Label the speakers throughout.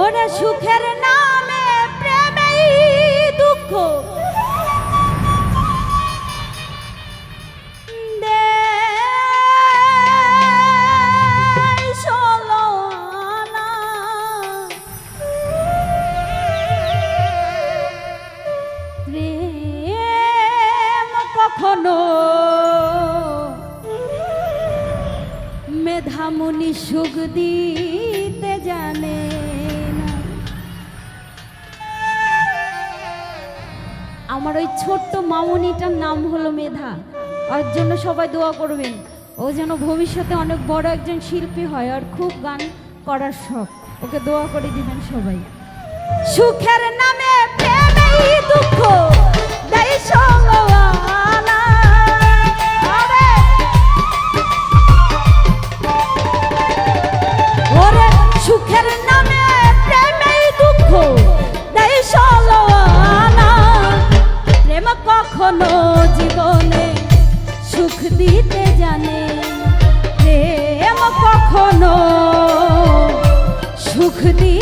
Speaker 1: ওরে সুখের নামে প্রেমেই দুঃখ। মেধামুনি সুখ দিতে জানে। আমার ওই ছোট্ট মামনিটার নাম হলো মেধা। ওর জন্য সবাই দোয়া করবেন। ও যেন ভবিষ্যতে অনেক বড় একজন শিল্পী হয় আর খুব গান করার শখ। ওকে দোয়া করে দিবেন সবাই। সুখের নামে দুঃখ, দেয় সঙ্গওয়ালা। কখনো সুখ দিতে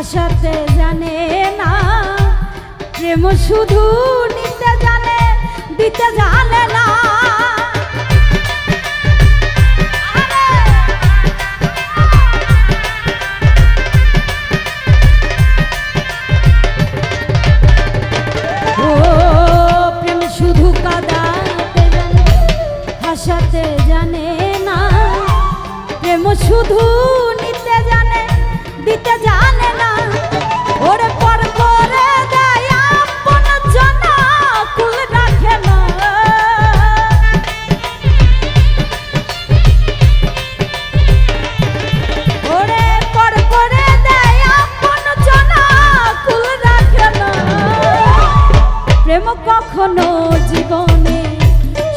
Speaker 1: হাসাতে জানে না। প্রেম শুধু নিতে জানে দিতে জানে না। শুধু প্রেম কখনো জীবনে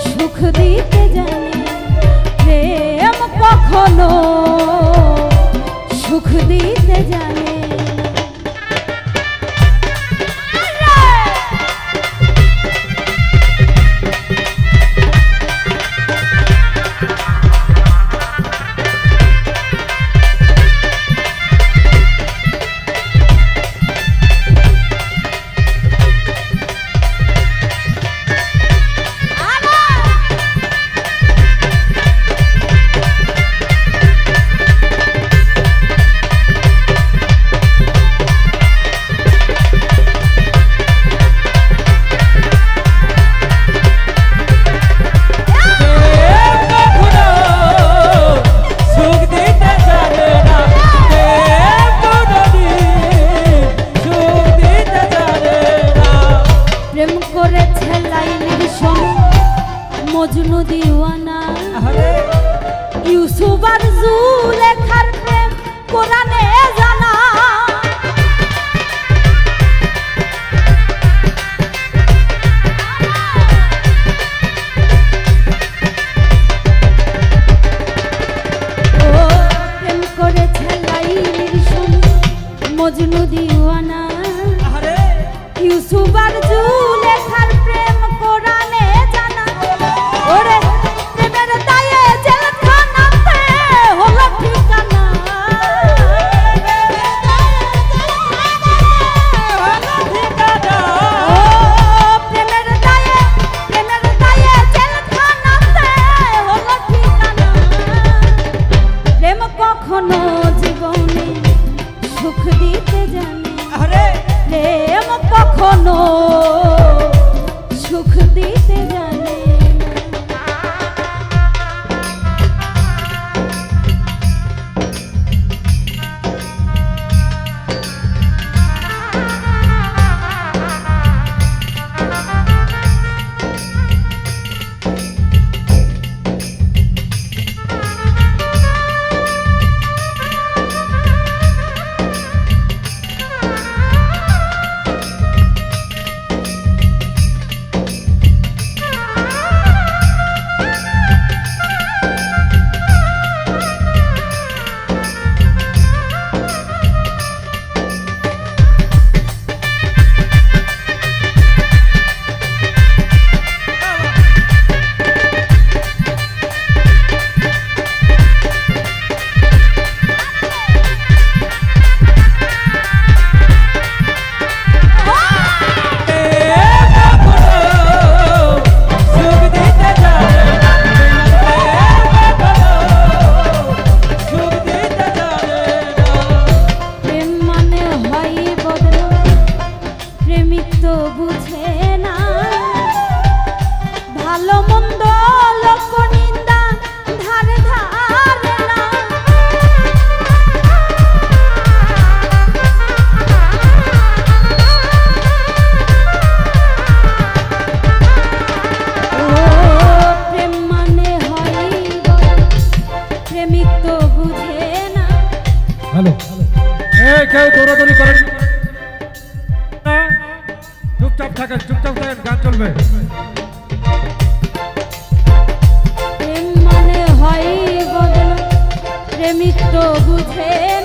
Speaker 1: সুখ দিতে জানে। প্রেম কখনো সুখ দিতে জানে। ইউসুফ জুলেখার প্রেম কোরআনে জানা। মজনু দিওয়ানা। ভালো মন্দ লোক নিন্দা, ধারে ধারে না। প্রেম মানে হয় প্রেমিক বুঝে না।
Speaker 2: হ্যালো এই কেউ দৌড়াদৌড়ি করেন না চুপচাপ থাকেন চুপচাপ থাকেন, গান চলবে।
Speaker 1: তো বুঝে